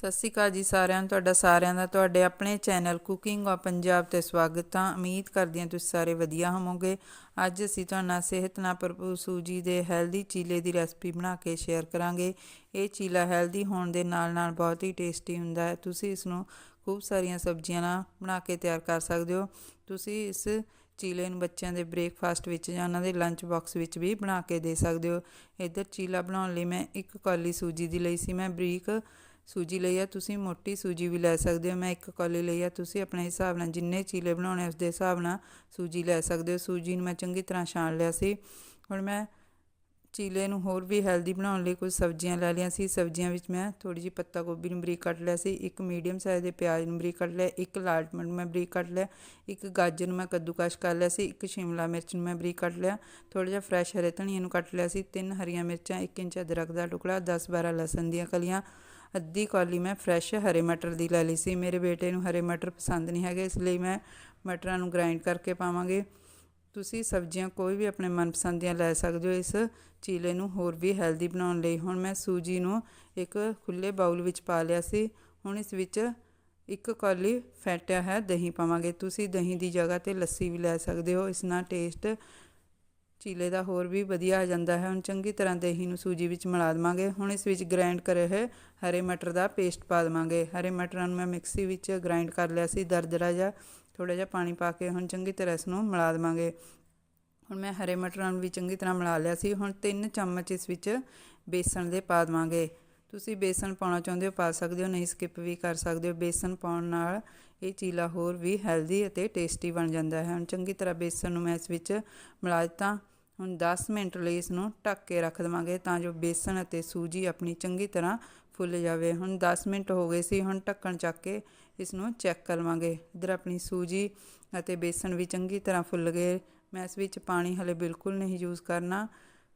ਸਤਿ ਸ਼੍ਰੀ ਅਕਾਲ ਜੀ ਸਾਰਿਆਂ ਨੂੰ, ਤੁਹਾਡਾ ਸਾਰਿਆਂ ਦਾ, ਤੁਹਾਡੇ ਆਪਣੇ ਚੈਨਲ ਕੁਕਿੰਗ ਆ ਪੰਜਾਬ ਤੇ ਸਵਾਗਤ ਆ ਉਮੀਦ ਕਰਦੀ ਹਾਂ ਤੁਸੀਂ ਸਾਰੇ ਵਧੀਆ ਹੋਵੋਗੇ। ਅੱਜ ਅਸੀਂ ਤੁਹਾਨੂੰ ਨਾਲ ਸਿਹਤ ਨਾਲ ਭਰਪੂਰ ਸੂਜੀ ਦੇ ਹੈਲਦੀ ਚੀਲੇ ਦੀ ਰੈਸਪੀ ਬਣਾ ਕੇ ਸ਼ੇਅਰ ਕਰਾਂਗੇ। ਇਹ ਚੀਲਾ ਹੈਲਦੀ ਹੋਣ ਦੇ ਨਾਲ ਨਾਲ ਬਹੁਤ ਹੀ ਟੇਸਟੀ ਹੁੰਦਾ ਹੈ। ਤੁਸੀਂ ਇਸ ਨੂੰ ਖੂਬ ਸਾਰੀਆਂ ਸਬਜ਼ੀਆਂ ਨਾਲ ਬਣਾ ਕੇ ਤਿਆਰ ਕਰ ਸਕਦੇ ਹੋ। ਤੁਸੀਂ ਇਸ ਚੀਲੇ ਨੂੰ ਬੱਚਿਆਂ ਦੇ ਬ੍ਰੇਕਫਾਸਟ ਵਿੱਚ ਜਾਂ ਉਹਨਾਂ ਦੇ ਲੰਚ ਬਾਕਸ ਵਿੱਚ ਵੀ ਬਣਾ ਕੇ ਦੇ ਸਕਦੇ ਹੋ। ਇੱਧਰ ਚੀਲਾ ਬਣਾਉਣ ਲਈ ਮੈਂ ਇੱਕ ਕੌਲੀ ਸੂਜੀ ਦੀ ਲਈ ਸੀ। ਮੈਂ ਬਰੀਕ ਸੂਜੀ ਲਈ ਆ, ਤੁਸੀਂ ਮੋਟੀ ਸੂਜੀ ਵੀ ਲੈ ਸਕਦੇ ਹੋ, ਮੈਂ ਇੱਕ ਕੌਲੀ ਲਈ ਆ, ਤੁਸੀਂ ਆਪਣੇ ਹਿਸਾਬ ਨਾਲ ਜਿੰਨੇ ਚੀਲੇ ਬਣਾਉਣੇ ਉਸ ਦੇ ਹਿਸਾਬ ਨਾਲ ਸੂਜੀ ਲੈ ਸਕਦੇ ਹੋ। ਸੂਜੀ ਨੂੰ ਮੈਂ ਚੰਗੀ ਤਰ੍ਹਾਂ ਛਾਣ ਲਿਆ ਸੀ। ਹੁਣ ਮੈਂ ਚੀਲੇ ਨੂੰ ਹੋਰ ਵੀ ਹੈਲਦੀ ਬਣਾਉਣ ਲਈ ਕੁਝ ਸਬਜ਼ੀਆਂ ਲੈ ਲਈਆਂ ਸੀ। ਸਬਜ਼ੀਆਂ ਵਿੱਚ ਮੈਂ ਥੋੜੀ ਜਿਹੀ ਪੱਤਾ ਗੋਭੀ ਨੂੰ ਬਰੀਕ ਕੱਟ ਲਿਆ ਸੀ। ਇੱਕ ਮੀਡੀਅਮ ਸਾਈਜ਼ ਦੇ ਪਿਆਜ਼ ਨੂੰ ਬਰੀਕ ਕੱਟ ਲਿਆ, ਇੱਕ ਲਾਲ ਟਮਾਟਰ ਮੈਂ ਬਰੀਕ ਕੱਟ ਲਿਆ, ਇੱਕ ਗਾਜਰ ਨੂੰ ਮੈਂ ਕੱਦੂਕਸ਼ ਕਰ ਲਿਆ ਸੀ, ਇੱਕ ਸ਼ਿਮਲਾ ਮਿਰਚ ਨੂੰ ਮੈਂ ਬਰੀਕ ਕੱਟ ਲਿਆ ਥੋੜਾ ਜਿਹਾ ਫਰੈਸ਼ ਹਰੇ ਧਨੀਏ ਨੂੰ ਕੱਟ ਲਿਆ ਸੀ, ਤਿੰਨ ਹਰੀਆਂ ਮਿਰਚਾਂ 1 ਇੰਚ ਅਦਰਕ ਦਾ ਟੁਕੜਾ 10 12 ਲਸਣ ਦੀਆਂ ਕਲੀਆਂ ਅੱਧੀ ਕੌਲੀ ਮੈਂ ਫਰੈਸ਼ ਹਰੇ ਮਟਰ ਦੀ ਲੈ ਲਈ ਸੀ। ਮੇਰੇ ਬੇਟੇ ਨੂੰ ਹਰੇ ਮਟਰ ਪਸੰਦ ਨਹੀਂ ਹੈਗੇ, ਇਸ ਲਈ ਮੈਂ ਮਟਰਾਂ ਨੂੰ ਗ੍ਰਾਈਂਡ ਕਰਕੇ ਪਾਵਾਂਗੇ। ਤੁਸੀਂ ਸਬਜ਼ੀਆਂ ਕੋਈ ਵੀ ਆਪਣੇ ਮਨਪਸੰਦ ਦੀਆਂ ਲੈ ਸਕਦੇ ਹੋ, ਇਸ ਚੀਲੇ ਨੂੰ ਹੋਰ ਵੀ ਹੈਲਦੀ ਬਣਾਉਣ ਲਈ। ਹੁਣ ਮੈਂ ਸੂਜੀ ਨੂੰ ਇੱਕ ਖੁੱਲੇ ਬਾਉਲ ਵਿੱਚ ਪਾ ਲਿਆ ਸੀ। ਹੁਣ ਇਸ ਵਿੱਚ ਇੱਕ ਕੌਲੀ ਫੈਟਿਆ ਹੈ ਦਹੀਂ ਪਾਵਾਂਗੇ। ਤੁਸੀਂ ਦਹੀਂ ਦੀ ਜਗ੍ਹਾ ਤੇ ਲੱਸੀ ਵੀ ਲੈ ਸਕਦੇ ਹੋ, ਇਸ ਨਾਲ ਟੇਸਟ ਚੀਲੇ ਦਾ ਹੋਰ ਵੀ ਵਧੀਆ ਆ ਜਾਂਦਾ ਹੈ। ਹੁਣ ਚੰਗੀ ਤਰ੍ਹਾਂ ਦਹੀਂ ਨੂੰ ਸੂਜੀ ਵਿੱਚ ਮਿਲਾ ਦੇਵਾਂਗੇ। ਹੁਣ ਇਸ ਵਿੱਚ ਗ੍ਰਾਈਂਡ ਕਰੇ ਹੋਏ ਹਰੇ ਮਟਰ ਦਾ ਪੇਸਟ ਪਾ ਦੇਵਾਂਗੇ। ਹਰੇ ਮਟਰਾਂ ਨੂੰ ਮੈਂ ਮਿਕਸੀ ਵਿੱਚ ਗ੍ਰਾਈਂਡ ਕਰ ਲਿਆ ਸੀ ਦਰਦਰਾ ਜਿਹਾ। ਥੋੜਾ ਜਿਹਾ ਪਾਣੀ ਪਾ ਕੇ ਹੁਣ ਚੰਗੀ ਤਰ੍ਹਾਂ ਇਸ ਨੂੰ ਮਿਲਾ ਦੇਵਾਂਗੇ। ਹੁਣ ਮੈਂ ਹਰੇ ਮਟਰਾਂ ਨੂੰ ਵੀ ਚੰਗੀ ਤਰ੍ਹਾਂ ਮਿਲਾ ਲਿਆ ਸੀ। ਹੁਣ 3 ਚਮਚ ਇਸ ਵਿੱਚ ਬੇਸਣ ਦੇ ਪਾ ਦੇਵਾਂਗੇ। ਤੁਸੀਂ ਬੇਸਣ ਪਾਉਣਾ ਚਾਹੁੰਦੇ ਹੋ ਪਾ ਸਕਦੇ ਹੋ, ਨਹੀਂ ਸਕਿਪ ਵੀ ਕਰ ਸਕਦੇ ਹੋ। ਬੇਸਣ ਪਾਉਣ ਨਾਲ ਇਹ ਚੀਲਾ ਹੋਰ ਵੀ ਹੈਲਦੀ ਅਤੇ ਟੇਸਟੀ ਬਣ ਜਾਂਦਾ ਹੈ। ਹੁਣ ਚੰਗੀ ਤਰ੍ਹਾਂ ਬੇਸਣ ਨੂੰ ਮੈਂ ਇਸ ਵਿੱਚ ਮਿਲਾ ਦਿੱਤਾ। ਹੁਣ 10 ਮਿੰਟ ਲਈ ਇਸ ਨੂੰ ਢੱਕ ਕੇ ਰੱਖ ਦੇਵਾਂਗੇ ਤਾਂ ਜੋ ਬੇਸਣ ਅਤੇ ਸੂਜੀ ਆਪਣੀ ਚੰਗੀ ਤਰ੍ਹਾਂ ਫੁੱਲ ਜਾਵੇ। ਹੁਣ 10 ਮਿੰਟ ਹੋ ਗਏ ਸੀ, ਹੁਣ ਢੱਕਣ ਚੱਕ ਕੇ ਇਸ ਨੂੰ ਚੈੱਕ ਕਰ ਲਵਾਂਗੇ ਇਧਰ ਆਪਣੀ ਸੂਜੀ ਅਤੇ ਬੇਸਣ ਵੀ ਚੰਗੀ ਤਰ੍ਹਾਂ ਫੁੱਲ ਗਏ। ਮੈਂ ਇਸ ਵਿੱਚ ਪਾਣੀ ਹਲੇ ਬਿਲਕੁਲ ਨਹੀਂ ਯੂਜ਼ ਕਰਨਾ,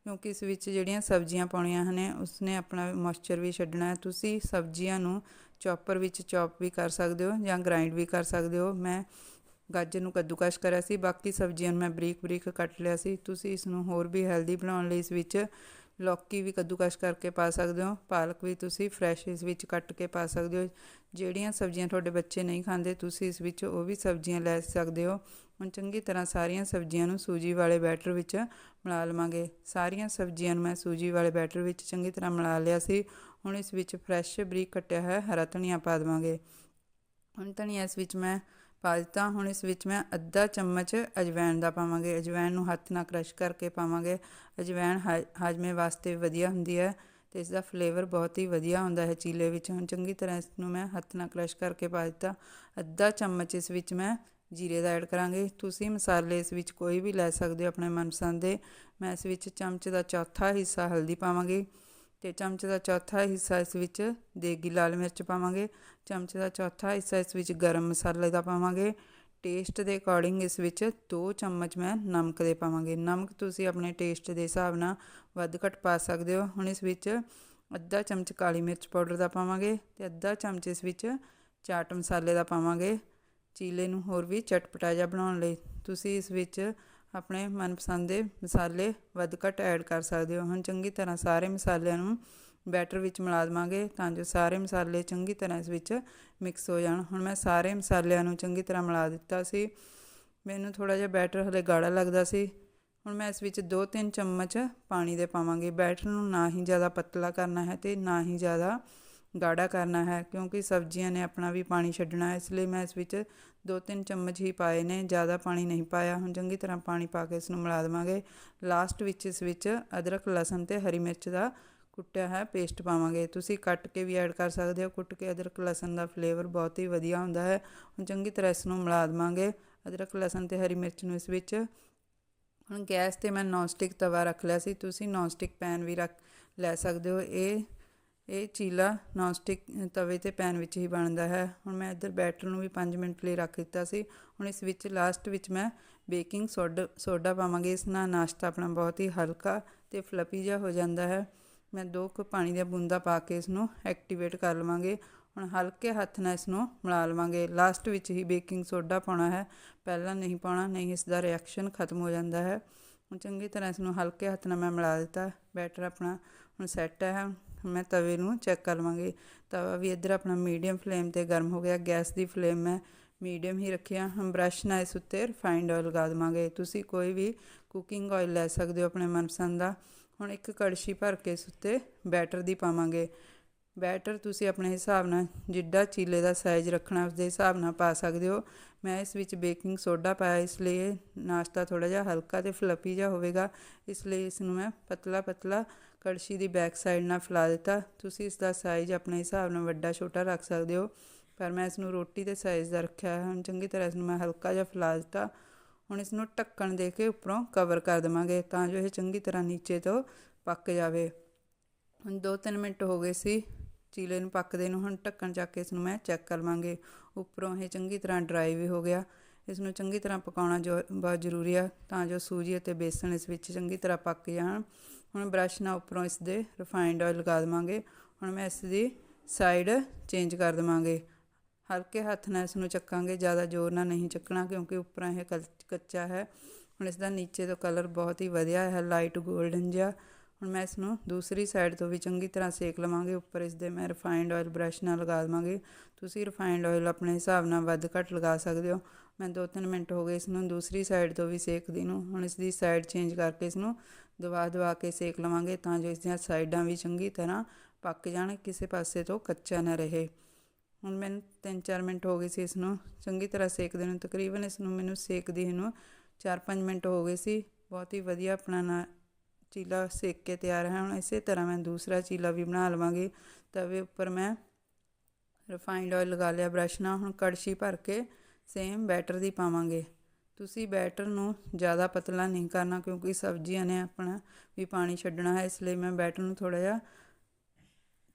ਕਿਉਂਕਿ ਇਸ ਵਿੱਚ ਜਿਹੜੀਆਂ ਸਬਜ਼ੀਆਂ ਪਾਉਣੀਆਂ ਹਨ, ਉਸਨੇ ਆਪਣਾ ਮੋਇਸਚਰ ਵੀ ਛੱਡਣਾ ਹੈ। ਤੁਸੀਂ ਸਬਜ਼ੀਆਂ ਨੂੰ ਚੌਪਰ ਵਿੱਚ ਚੌਪ ਵੀ ਕਰ ਸਕਦੇ ਹੋ ਜਾਂ ਗ੍ਰਾਈਂਡ ਵੀ ਕਰ ਸਕਦੇ ਹੋ। ਮੈਂ ਗਾਜਰ ਨੂੰ ਕੱਦੂਕਸ਼ ਕਰਿਆ ਸੀ, ਬਾਕੀ ਸਬਜ਼ੀਆਂ ਨੂੰ ਮੈਂ ਬਰੀਕ ਬਰੀਕ ਕੱਟ ਲਿਆ ਸੀ। ਤੁਸੀਂ ਇਸ ਨੂੰ ਹੋਰ ਵੀ ਹੈਲਦੀ ਬਣਾਉਣ ਲਈ ਇਸ ਵਿੱਚ ਲੌਕੀ ਵੀ ਕੱਦੂਕਸ਼ ਕਰਕੇ ਪਾ ਸਕਦੇ ਹੋ, ਪਾਲਕ ਵੀ ਤੁਸੀਂ ਫਰੈਸ਼ ਇਸ ਵਿੱਚ ਕੱਟ ਕੇ ਪਾ ਸਕਦੇ ਹੋ। ਜਿਹੜੀਆਂ ਸਬਜ਼ੀਆਂ ਤੁਹਾਡੇ ਬੱਚੇ ਨਹੀਂ ਖਾਂਦੇ, ਤੁਸੀਂ ਇਸ ਵਿੱਚ ਉਹ ਵੀ ਸਬਜ਼ੀਆਂ ਲੈ ਸਕਦੇ ਹੋ। ਹੁਣ ਚੰਗੀ ਤਰ੍ਹਾਂ ਸਾਰੀਆਂ ਸਬਜ਼ੀਆਂ ਨੂੰ ਸੂਜੀ ਵਾਲੇ ਬੈਟਰ ਵਿੱਚ ਮਿਲਾ ਲਵਾਂਗੇ। ਸਾਰੀਆਂ ਸਬਜ਼ੀਆਂ ਨੂੰ ਮੈਂ ਸੂਜੀ ਵਾਲੇ ਬੈਟਰ ਵਿੱਚ ਚੰਗੀ ਤਰ੍ਹਾਂ ਮਿਲਾ ਲਿਆ ਸੀ। ਹੁਣ ਇਸ ਵਿੱਚ ਫਰੈਸ਼ ਬਰੀਕ ਕੱਟਿਆ ਹੈ ਹਰਾ ਧਨੀਆ ਪਾ ਦੇਵਾਂਗੇ। ਹੁਣ ਧਨੀਆ ਇਸ ਵਿੱਚ ਮੈਂ ਪਾ ਦਿੱਤਾ। ਹੁਣ ਇਸ ਵਿੱਚ ਮੈਂ ਅੱਧਾ ਚਮਚ ਅਜਵਾਇਣ ਦਾ ਪਾਵਾਂਗੇ। ਅਜਵਾਇਣ ਨੂੰ ਹੱਥ ਨਾਲ ਕ੍ਰਸ਼ ਕਰਕੇ ਪਾਵਾਂਗੇ। ਅਜਵਾਇਣ ਹਾਜਮੇ ਵਾਸਤੇ ਵਧੀਆ ਹੁੰਦੀ ਹੈ ਤੇ ਇਸ ਦਾ ਫਲੇਵਰ ਬਹੁਤ ਹੀ ਵਧੀਆ ਹੁੰਦਾ ਹੈ ਚੀਲੇ ਵਿੱਚ। ਹੁਣ ਚੰਗੀ ਤਰ੍ਹਾਂ ਇਸ ਨੂੰ ਮੈਂ ਹੱਥ ਨਾਲ ਕ੍ਰਸ਼ ਕਰਕੇ ਪਾ ਦਿੱਤਾ। ਅੱਧਾ ਚਮਚ ਇਸ ਵਿੱਚ ਮੈਂ ਜੀਰੇ ਦਾ ਐਡ ਕਰਾਂਗੇ। ਤੁਸੀਂ ਮਸਾਲੇ ਇਸ ਵਿੱਚ ਕੋਈ ਵੀ ਲੈ ਸਕਦੇ ਹੋ ਆਪਣੇ ਮਨਪਸੰਦ ਦੇ। ਮੈਂ ਇਸ ਵਿੱਚ ਚਮਚ ਦਾ ਚੌਥਾ ਹਿੱਸਾ ਹਲਦੀ ਪਾਵਾਂਗੀ। ਤੇ ਚਮਚ ਦਾ ਚੌਥਾ ਹਿੱਸਾ ਇਸ ਵਿੱਚ ਦੇਗੀ ਲਾਲ ਮਿਰਚ ਪਾਵਾਂਗੇ। ਚਮਚ ਦਾ ਚੌਥਾ ਹਿੱਸਾ ਇਸ ਵਿੱਚ ਗਰਮ ਮਸਾਲੇ ਦਾ ਪਾਵਾਂਗੇ। ਟੇਸਟ ਦੇ ਅਕੋਰਡਿੰਗ ਇਸ ਵਿੱਚ 2 ਚਮਚ ਮੈਂ ਨਮਕ ਦੇ ਪਾਵਾਂਗੇ। ਨਮਕ ਤੁਸੀਂ ਆਪਣੇ ਟੇਸਟ ਦੇ ਹਿਸਾਬ ਨਾਲ ਵੱਧ ਘੱਟ ਪਾ ਸਕਦੇ ਹੋ। ਹੁਣ ਇਸ ਵਿੱਚ ਅੱਧਾ ਚਮਚ ਕਾਲੀ ਮਿਰਚ ਪਾਊਡਰ ਦਾ ਪਾਵਾਂਗੇ ਤੇ ਅੱਧਾ ਚਮਚ ਇਸ ਵਿੱਚ ਚਾਟ ਮਸਾਲੇ ਦਾ ਪਾਵਾਂਗੇ। ਚੀਲੇ ਨੂੰ ਹੋਰ ਵੀ ਚਟਪਟਾ ਜਿਹਾ ਬਣਾਉਣ ਲਈ ਤੁਸੀਂ ਇਸ ਵਿੱਚ ਆਪਣੇ ਮਨਪਸੰਦ ਦੇ ਮਸਾਲੇ ਵੱਧ ਘੱਟ ਐਡ ਕਰ ਸਕਦੇ ਹੋ। ਹੁਣ ਚੰਗੀ ਤਰ੍ਹਾਂ ਸਾਰੇ ਮਸਾਲਿਆਂ ਨੂੰ ਬੈਟਰ ਵਿੱਚ ਮਿਲਾ ਦਵਾਂਗੇ ਤਾਂ ਜੋ ਸਾਰੇ ਮਸਾਲੇ ਚੰਗੀ ਤਰ੍ਹਾਂ ਇਸ ਵਿੱਚ ਮਿਕਸ ਹੋ ਜਾਣ। ਹੁਣ ਮੈਂ ਸਾਰੇ ਮਸਾਲਿਆਂ ਨੂੰ ਚੰਗੀ ਤਰ੍ਹਾਂ ਮਿਲਾ ਦਿੱਤਾ ਸੀ। ਮੈਨੂੰ ਥੋੜਾ ਜਿਹਾ ਬੈਟਰ ਹਲੇ ਗਾੜਾ ਲੱਗਦਾ ਸੀ। ਹੁਣ ਮੈਂ ਇਸ ਵਿੱਚ 2-3 ਚਮਚ ਪਾਣੀ ਦੇ ਪਾਵਾਂਗੀ। ਬੈਟਰ ਨੂੰ ਨਾ ਹੀ ਜ਼ਿਆਦਾ ਪਤਲਾ ਕਰਨਾ ਹੈ ਤੇ ਨਾ ਹੀ ਜ਼ਿਆਦਾ ਗਾੜਾ ਕਰਨਾ ਹੈ, ਕਿਉਂਕਿ ਸਬਜ਼ੀਆਂ ਨੇ ਆਪਣਾ ਵੀ ਪਾਣੀ ਛੱਡਣਾ ਹੈ। ਇਸ ਲਈ ਮੈਂ ਇਸ ਵਿੱਚ 2-3 ਚਮਚ ਹੀ ਪਾਏ ਨੇ, ਜ਼ਿਆਦਾ ਪਾਣੀ ਨਹੀਂ ਪਾਇਆ। ਹੁਣ ਚੰਗੀ ਤਰ੍ਹਾਂ ਪਾਣੀ ਪਾ ਕੇ ਇਸ ਨੂੰ ਮਿਲਾ ਦੇਵਾਂਗੇ। ਲਾਸਟ ਵਿੱਚ ਇਸ ਵਿੱਚ ਅਦਰਕ, ਲਸਣ ਤੇ ਹਰੀ ਮਿਰਚ ਦਾ ਕੁੱਟਿਆ ਹੈ ਪੇਸਟ ਪਾਵਾਂਗੇ। ਤੁਸੀਂ ਕੱਟ ਕੇ ਵੀ ਐਡ ਕਰ ਸਕਦੇ ਹੋ। ਕੁੱਟ ਕੇ ਅਦਰਕ, ਲਸਣ ਦਾ ਫਲੇਵਰ ਬਹੁਤ ਹੀ ਵਧੀਆ ਹੁੰਦਾ ਹੈ। ਹੁਣ ਚੰਗੀ ਤਰ੍ਹਾਂ ਇਸ ਨੂੰ ਮਿਲਾ ਦੇਵਾਂਗੇ। ਅਦਰਕ, ਲਸਣ ਤੇ ਹਰੀ ਮਿਰਚ ਨੂੰ ਇਸ ਵਿੱਚ ਹੁਣ ਗੈਸ ਤੇ ਮੈਂ ਨੌਨ ਸਟਿਕ ਤਵਾ ਰੱਖ ਲਿਆ ਸੀ। ਤੁਸੀਂ ਨੌਨ ਸਟਿਕ ਪੈਨ ਵੀ ਰੱਖ ਲੈ ਸਕਦੇ ਹੋ। ਇਹ ਇਹ ਚੀਲਾ ਨੌਨਸਟਿਕ ਤਵੇ ਤੇ ਪੈਨ ਵਿੱਚ ਹੀ ਬਣਦਾ ਹੈ। ਹੁਣ ਮੈਂ ਇੱਧਰ ਬੈਟਰ ਨੂੰ ਵੀ 5 ਮਿੰਟ ਲਈ ਰੱਖ ਦਿੱਤਾ ਸੀ। ਹੁਣ ਇਸ ਵਿੱਚ ਲਾਸਟ ਵਿੱਚ ਮੈਂ ਬੇਕਿੰਗ ਸੋਡਾ ਸੋਡਾ ਪਾਵਾਂਗੇ। ਇਸ ਨਾਲ ਨਾਸ਼ਤਾ ਆਪਣਾ ਬਹੁਤ ਹੀ ਹਲਕਾ ਤੇ ਫਲਫੀ ਜਿਹਾ ਹੋ ਜਾਂਦਾ ਹੈ। ਮੈਂ ਦੋ ਕੁ ਪਾਣੀ ਦੀਆਂ ਬੂੰਦਾਂ ਪਾ ਕੇ ਇਸ ਨੂੰ ਐਕਟੀਵੇਟ ਕਰ ਲਵਾਂਗੇ। ਹੁਣ ਹਲਕੇ ਹੱਥ ਨਾਲ ਇਸ ਨੂੰ ਮਿਲਾ ਲਵਾਂਗੇ। ਲਾਸਟ ਵਿੱਚ ਹੀ ਬੇਕਿੰਗ ਸੋਡਾ ਪਾਉਣਾ ਹੈ। ਪਹਿਲਾਂ ਨਹੀਂ ਪਾਉਣਾ, ਨਹੀਂ ਇਸ ਦਾ ਰਿਐਕਸ਼ਨ ਖਤਮ ਹੋ ਜਾਂਦਾ ਹੈ। ਹੁਣ ਚੰਗੀ ਤਰ੍ਹਾਂ ਇਸ ਨੂੰ ਹਲਕੇ ਹੱਥ ਨਾਲ ਮੈਂ ਮਿਲਾ ਦਿੱਤਾ। ਬੈਟਰ ਆਪਣਾ ਹੁਣ ਸੈੱਟ ਹੈ। ਮੈਂ ਤਵੇ ਨੂੰ ਚੈੱਕ ਕਰ ਲਵਾਂਗੀ। ਤਵਾ ਵੀ ਇੱਧਰ ਆਪਣਾ ਮੀਡੀਅਮ ਫਲੇਮ ਤੇ ਗਰਮ ਹੋ ਗਿਆ। ਗੈਸ ਦੀ ਫਲੇਮ ਮੈਂ ਮੀਡੀਅਮ ਹੀ ਰੱਖਿਆ ਹਮ ਬ੍ਰਸ਼ ਨਾਲ ਇਸ ਉੱਤੇ ਰਿਫਾਈਨਡ ਆਇਲ ਲਗਾ ਦੇਵਾਂਗੇ। ਤੁਸੀਂ ਕੋਈ ਵੀ ਕੁਕਿੰਗ ਆਇਲ ਲੈ ਸਕਦੇ ਹੋ ਆਪਣੇ ਮਨਪਸੰਦ ਦਾ। ਹੁਣ ਇੱਕ ਕੜਛੀ ਭਰ ਕੇ ਇਸ ਉੱਤੇ ਬੈਟਰ ਦੀ ਪਾਵਾਂਗੇ। ਬੈਟਰ ਤੁਸੀਂ ਆਪਣੇ ਹਿਸਾਬ ਨਾਲ ਜਿੱਡਾ ਚੀਲੇ ਦਾ ਸਾਈਜ਼ ਰੱਖਣਾ, ਉਸਦੇ ਹਿਸਾਬ ਨਾਲ ਪਾ ਸਕਦੇ ਹੋ। ਮੈਂ ਇਸ ਵਿੱਚ ਬੇਕਿੰਗ ਸੋਡਾ ਪਾਇਆ, ਇਸ ਲਈ ਇਹ ਨਾਸ਼ਤਾ ਥੋੜਾ ਜਿਹਾ ਹਲਕਾ ਤੇ ਫਲਫੀ ਜਿਹਾ ਹੋਵੇਗਾ। ਇਸ ਲਈ ਇਸ ਨੂੰ ਮੈਂ ਪਤਲਾ ਪਤਲਾ ਕੜਛੀ ਦੀ ਬੈਕ ਸਾਈਡ ਨਾਲ ਫੈਲਾ ਦਿੱਤਾ। ਤੁਸੀਂ ਇਸ ਦਾ ਸਾਈਜ਼ ਆਪਣੇ ਹਿਸਾਬ ਨਾਲ ਵੱਡਾ, ਛੋਟਾ ਰੱਖ ਸਕਦੇ ਹੋ। ਪਰ ਮੈਂ ਇਸ ਨੂੰ ਰੋਟੀ ਦੇ ਸਾਈਜ਼ ਦਾ ਰੱਖਿਆ ਹੈ। ਹੁਣ ਚੰਗੀ ਤਰ੍ਹਾਂ ਇਸ ਨੂੰ ਮੈਂ ਹਲਕਾ ਜਿਹਾ ਫੈਲਾ ਦਿੱਤਾ। ਹੁਣ ਇਸ ਨੂੰ ਢੱਕਣ ਦੇ ਕੇ ਉੱਪਰੋਂ ਕਵਰ ਕਰ ਦੇਵਾਂਗੇ ਤਾਂ ਜੋ ਇਹ ਚੰਗੀ ਤਰ੍ਹਾਂ ਨੀਚੇ ਤੋਂ ਪੱਕ ਜਾਵੇ। ਹੁਣ 2-3 ਮਿੰਟ ਹੋ ਗਏ ਸੀ। ਚੀਲੇ ਨੂੰ ਪੱਕਦੇ ਨੂੰ ਹੁਣ ਢੱਕਣ ਚੱਕ ਕੇ ਇਸ ਨੂੰ ਮੈਂ ਚੈੱਕ ਕਰ ਲਵਾਂਗੇ। ਉੱਪਰੋਂ ਇਹ ਚੰਗੀ ਤਰ੍ਹਾਂ ਡਰਾਈ ਵੀ ਹੋ ਗਿਆ। ਇਸ ਨੂੰ ਚੰਗੀ ਤਰ੍ਹਾਂ ਪਕਾਉਣਾ ਜੋ ਬਹੁਤ ਜ਼ਰੂਰੀ ਆ ਤਾਂ ਜੋ ਸੂਜੀ ਅਤੇ ਬੇਸਣ ਇਸ ਵਿੱਚ ਚੰਗੀ ਤਰ੍ਹਾਂ ਪੱਕ ਜਾਣ। ਹੁਣ ਬ੍ਰਸ਼ ਨਾਲ ਉੱਪਰੋਂ ਇਸ ਦੇ ਰਿਫਾਈਨਡ ਆਇਲ ਲਗਾ ਦੇਵਾਂਗੇ। ਹੁਣ ਮੈਂ ਇਸ ਦੀ ਸਾਈਡ ਚੇਂਜ ਕਰ ਦੇਵਾਂਗੇ। ਹਲਕੇ ਹੱਥ ਨਾਲ ਇਸ ਨੂੰ ਚੱਕਾਂਗੇ, ਜ਼ਿਆਦਾ ਜ਼ੋਰ ਨਾਲ ਨਹੀਂ ਚੱਕਣਾ ਕਿਉਂਕਿ ਉੱਪਰੋਂ ਇਹ ਕੱਚ- ਕੱਚਾ ਹੈ। ਹੁਣ ਇਸ ਦਾ ਨੀਚੇ ਤੋਂ ਕਲਰ ਬਹੁਤ ਹੀ ਵਧੀਆ ਹੈ ਲਾਈਟ 골ਡਨ ਜਿਹਾ। ਹੁਣ ਮੈਂ ਇਸ ਨੂੰ ਦੂਸਰੀ ਸਾਈਡ ਤੋਂ ਵੀ ਚੰਗੀ ਤਰ੍ਹਾਂ ਸੇਕ ਲਵਾਂਗੇ, ਉੱਪਰ ਇਸ ਦੇ ਮੈਂ ਰਿਫਾਈਨਡ ਆਇਲ ਬ੍ਰਸ਼ ਨਾਲ ਲਗਾ ਦੇਵਾਂਗੇ। ਤੁਸੀਂ ਰਿਫਾਈਨਡ ਆਇਲ ਆਪਣੇ ਹਿਸਾਬ ਨਾਲ ਵੱਧ ਘੱਟ ਲਗਾ ਸਕਦੇ ਹੋ। ਮੈਂ 2-3 ਮਿੰਟ ਹੋ ਗਏ ਇਸ ਨੂੰ ਦੂਸਰੀ ਸਾਈਡ ਤੋਂ ਵੀ ਸੇਕਦੀ ਨੂੰ। ਹੁਣ ਇਸ ਦੀ ਸਾਈਡ ਚੇਂਜ ਕਰਕੇ ਇਸ ਨੂੰ ਦਵਾ ਦਬਾ ਕੇ ਸੇਕ ਲਵਾਂਗੇ ਤਾਂ ਜੋ ਇਸ ਦੀਆਂ ਸਾਈਡਾਂ ਵੀ ਚੰਗੀ ਤਰ੍ਹਾਂ ਪੱਕ ਜਾਣ, ਕਿਸੇ ਪਾਸੇ ਤੋਂ ਕੱਚਾ ਨਾ ਰਹੇ। ਹੁਣ ਮੈਨੂੰ 3-4 ਮਿੰਟ ਹੋ ਗਏ ਸੀ ਇਸ ਨੂੰ ਚੰਗੀ ਤਰ੍ਹਾਂ ਸੇਕਦੇ ਨੂੰ। ਤਕਰੀਬਨ ਇਸ ਨੂੰ ਮੈਨੂੰ ਸੇਕਦੀ ਨੂੰ 4-5 ਮਿੰਟ ਹੋ ਗਏ ਸੀ। ਬਹੁਤ ਹੀ ਵਧੀਆ ਆਪਣਾ ਨਾ ਚੀਲਾ ਸੇਕ ਕੇ ਤਿਆਰ ਹੈ। ਹੁਣ ਇਸੇ ਤਰ੍ਹਾਂ ਮੈਂ ਦੂਸਰਾ ਚੀਲਾ ਵੀ ਬਣਾ ਲਵਾਂਗੀ। ਤਵੇ ਉੱਪਰ ਮੈਂ ਰਿਫਾਈਨਡ ਆਇਲ ਲਗਾ ਲਿਆ ਬ੍ਰਸ਼ ਨਾਲ। ਹੁਣ ਕੜਛੀ ਭਰ ਕੇ ਸੇਮ ਬੈਟਰ ਦੀ ਪਾਵਾਂਗੇ। ਤੁਸੀਂ ਬੈਟਰ ਨੂੰ ਜ਼ਿਆਦਾ ਪਤਲਾ ਨਹੀਂ ਕਰਨਾ ਕਿਉਂਕਿ ਸਬਜ਼ੀਆਂ ਨੇ ਆਪਣਾ ਵੀ ਪਾਣੀ ਛੱਡਣਾ ਹੈ। ਇਸ ਲਈ ਮੈਂ ਬੈਟਰ ਨੂੰ ਥੋੜਾ ਜਿਹਾ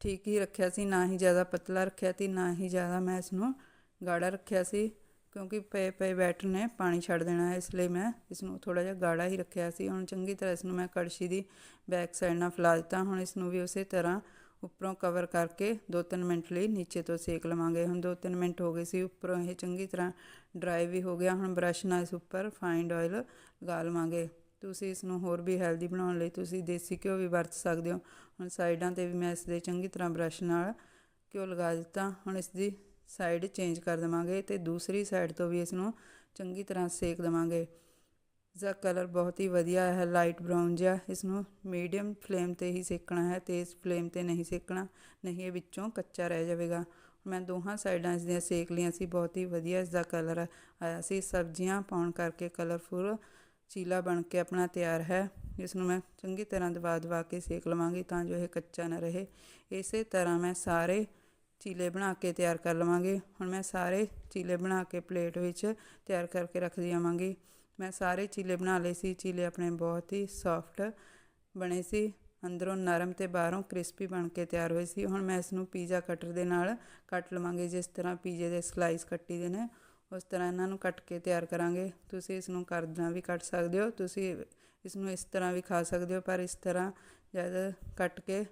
ਠੀਕ ਹੀ ਰੱਖਿਆ ਸੀ। ਨਾ ਹੀ ਜ਼ਿਆਦਾ ਪਤਲਾ ਰੱਖਿਆ ਸੀ, ਨਾ ਹੀ ਜ਼ਿਆਦਾ ਮੈਂ ਇਸ ਨੂੰ ਗਾੜਾ ਰੱਖਿਆ ਸੀ। ਕਿਉਂਕਿ ਪਏ ਪਏ ਬੈਟਰ ਨੇ, ਪਾਣੀ ਛੱਡ ਦੇਣਾ ਹੈ ਇਸ ਲਈ ਮੈਂ ਇਸ ਨੂੰ ਥੋੜਾ ਜਿਹਾ ਗਾੜਾ ਹੀ ਰੱਖਿਆ ਸੀ। ਹੁਣ ਚੰਗੀ ਤਰ੍ਹਾਂ ਇਸ ਨੂੰ ਮੈਂ ਕੜਛੀ ਦੀ ਬੈਕ ਸਾਈਡ ਨਾਲ ਫੈਲਾ ਦਿੱਤਾ। ਹੁਣ ਇਸ ਨੂੰ ਵੀ ਉਸੇ ਤਰ੍ਹਾਂ ਉੱਪਰੋਂ ਕਵਰ ਕਰਕੇ 2-3 ਮਿੰਟ ਲਈ ਨੀਚੇ ਤੋਂ ਸੇਕ ਲਵਾਂਗੇ। ਹੁਣ 2-3 ਮਿੰਟ ਹੋ ਗਏ ਸੀ, ਉੱਪਰੋਂ ਇਹ ਚੰਗੀ ਤਰ੍ਹਾਂ ਡਰਾਈ ਵੀ ਹੋ ਗਿਆ। ਹੁਣ ਬ੍ਰਸ਼ ਨਾਲ ਇਸ ਉੱਪਰ ਫਾਈਨਡ ਆਇਲ ਲਗਾ ਲਵਾਂਗੇ। ਤੁਸੀਂ ਇਸ ਨੂੰ ਹੋਰ ਵੀ ਹੈਲਦੀ ਬਣਾਉਣ ਲਈ ਤੁਸੀਂ ਦੇਸੀ ਘਿਓ ਵੀ ਵਰਤ ਸਕਦੇ ਹੋ। ਹੁਣ ਸਾਈਡਾਂ ਤੇ ਵੀ ਮੈਂ ਇਸ ਦੇ ਚੰਗੀ ਤਰ੍ਹਾਂ ਬ੍ਰਸ਼ ਨਾਲ ਘਿਓ ਲਗਾ ਦਿੱਤਾ। ਹੁਣ ਇਸ ਦੀ ਸਾਈਡ ਚੇਂਜ ਕਰ ਦੇਵਾਂਗੇ ਤੇ ਦੂਸਰੀ ਸਾਈਡ ਤੋਂ ਵੀ ਇਸ ਨੂੰ ਚੰਗੀ ਤਰ੍ਹਾਂ ਸੇਕ ਦੇਵਾਂਗੇ। ਇਸਦਾ ਕਲਰ ਬਹੁਤ ਹੀ ਵਧੀਆ ਹੈ ਲਾਈਟ ਬਰਾਊਨ ਜਿਹਾ। ਇਸ ਨੂੰ ਮੀਡੀਅਮ ਫਲੇਮ ਤੇ ਹੀ ਸੇਕਣਾ ਹੈ, ਤੇਜ਼ ਫਲੇਮ ਤੇ ਨਹੀਂ ਸੇਕਣਾ, ਨਹੀਂ ਇਹ ਵਿੱਚੋਂ ਕੱਚਾ ਰਹਿ ਜਾਵੇਗਾ। ਮੈਂ ਦੋਹਾਂ ਸਾਈਡਾਂ ਇਸ ਦੀਆਂ ਸੇਕ ਲਈਆਂ ਸੀ, ਬਹੁਤ ਹੀ ਵਧੀਆ ਇਸ ਦਾ ਕਲਰ ਆਇਆ ਸੀ। ਸਬਜ਼ੀਆਂ ਪਾਉਣ ਕਰਕੇ ਕਲਰਫੁਲ ਚੀਲਾ ਬਣ ਕੇ ਆਪਣਾ ਤਿਆਰ ਹੈ। ਇਸ ਨੂੰ ਮੈਂ ਚੰਗੀ ਤਰ੍ਹਾਂ ਦਬਾ ਦਬਾ ਕੇ ਸੇਕ ਲਵਾਂਗੀ ਤਾਂ ਜੋ ਇਹ ਕੱਚਾ ਨਾ ਰਹੇ। ਇਸੇ ਤਰ੍ਹਾਂ ਮੈਂ ਸਾਰੇ ਚੀਲੇ ਬਣਾ ਕੇ ਤਿਆਰ ਕਰ ਲਵਾਂਗੇ। ਹੁਣ ਮੈਂ ਸਾਰੇ ਚੀਲੇ ਬਣਾ ਕੇ ਪਲੇਟ ਵਿੱਚ ਤਿਆਰ ਕਰਕੇ ਰੱਖ ਜਾਵਾਂਗੀ ਮੈਂ ਸਾਰੇ ਚੀਲੇ ਬਣਾ ਲਏ ਸੀ। ਚੀਲੇ ਆਪਣੇ ਬਹੁਤ ਹੀ ਸੌਫਟ ਬਣੇ ਸੀ। ਅੰਦਰੋਂ ਨਰਮ ਤੇ ਬਾਹਰੋਂ ਕ੍ਰਿਸਪੀ ਬਣ ਕੇ ਤਿਆਰ ਹੋਏ ਸੀ। ਹੁਣ ਮੈਂ ਇਸ ਨੂੰ ਪੀਜ਼ਾ ਕਟਰ ਦੇ ਨਾਲ ਕੱਟ ਲਵਾਂਗੇ। ਜਿਸ ਤਰ੍ਹਾਂ ਪੀਜ਼ੇ ਦੇ ਸਲਾਈਸ ਕੱਟੀ ਦੇ ਨੇ, ਉਸ ਤਰ੍ਹਾਂ ਇਹਨਾਂ ਨੂੰ ਕੱਟ ਕੇ ਤਿਆਰ ਕਰਾਂਗੇ। ਤੁਸੀਂ ਇਸ ਨੂੰ ਕਰਦਣਾ ਵੀ ਕੱਟ ਸਕਦੇ ਹੋ। ਤੁਸੀਂ ਇਸ ਨੂੰ ਇਸ ਤਰ੍ਹਾਂ ਵੀ ਖਾ ਸਕਦੇ ਹੋ। ਪਰ ਇਸ ਤਰ੍ਹਾਂ ਜਦ ਕੱਟ ਕੇ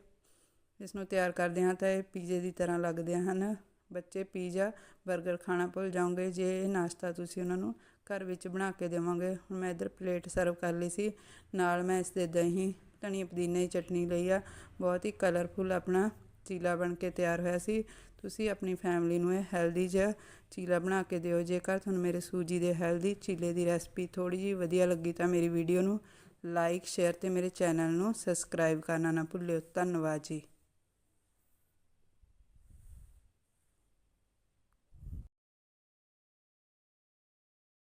ਇਸ ਨੂੰ ਤਿਆਰ ਕਰਦੇ ਹਾਂ ਤਾਂ ਇਹ ਪੀਜ਼ੇ ਦੀ ਤਰ੍ਹਾਂ ਲੱਗਦੇ ਹਨ। ਬੱਚੇ ਪੀਜ਼ਾ 버ਗਰ ਖਾਣਾ ਭੁੱਲ ਜਾਓਗੇ। ਜੇ ਇਹ ਨਾਸ਼ਤਾ ਤੁਸੀਂ ਉਹਨਾਂ ਨੂੰ ਘਰ ਵਿੱਚ ਬਣਾ ਕੇ ਦੇਵਾਂਗੇ। ਹੁਣ ਮੈਂ ਇੱਧਰ ਪਲੇਟ ਸਰਵ ਕਰ ਲਈ ਸੀ। ਨਾਲ ਮੈਂ ਇਸ ਦੇ ਦਹੀਂ ਧਨੀਆ ਪੁਦੀਨੇ ਦੀ ਚਟਨੀ ਲਈ ਆ। ਬਹੁਤ ਹੀ ਕਲਰਫੁਲ ਆਪਣਾ ਚੀਲਾ ਬਣ ਕੇ ਤਿਆਰ ਹੋਇਆ ਸੀ। ਤੁਸੀਂ ਆਪਣੀ ਫੈਮਿਲੀ ਨੂੰ ਇਹ ਹੈਲਦੀ ਜਿਹਾ ਚੀਲਾ ਬਣਾ ਕੇ ਦਿਓ। ਜੇਕਰ ਤੁਹਾਨੂੰ ਮੇਰੇ ਸੂਜੀ ਦੇ ਹੈਲਦੀ ਚੀਲੇ ਦੀ ਰੈਸਪੀ ਥੋੜੀ ਜਿਹੀ ਵਧੀਆ ਲੱਗੀ ਤਾਂ ਮੇਰੀ ਵੀਡੀਓ ਨੂੰ ਲਾਈਕ, ਸ਼ੇਅਰ ਤੇ ਮੇਰੇ ਚੈਨਲ ਨੂੰ ਸਬਸਕ੍ਰਾਈਬ ਕਰਨਾ ਨਾ ਭੁੱਲਿਓ। ਧੰਨਵਾਦ ਜੀ।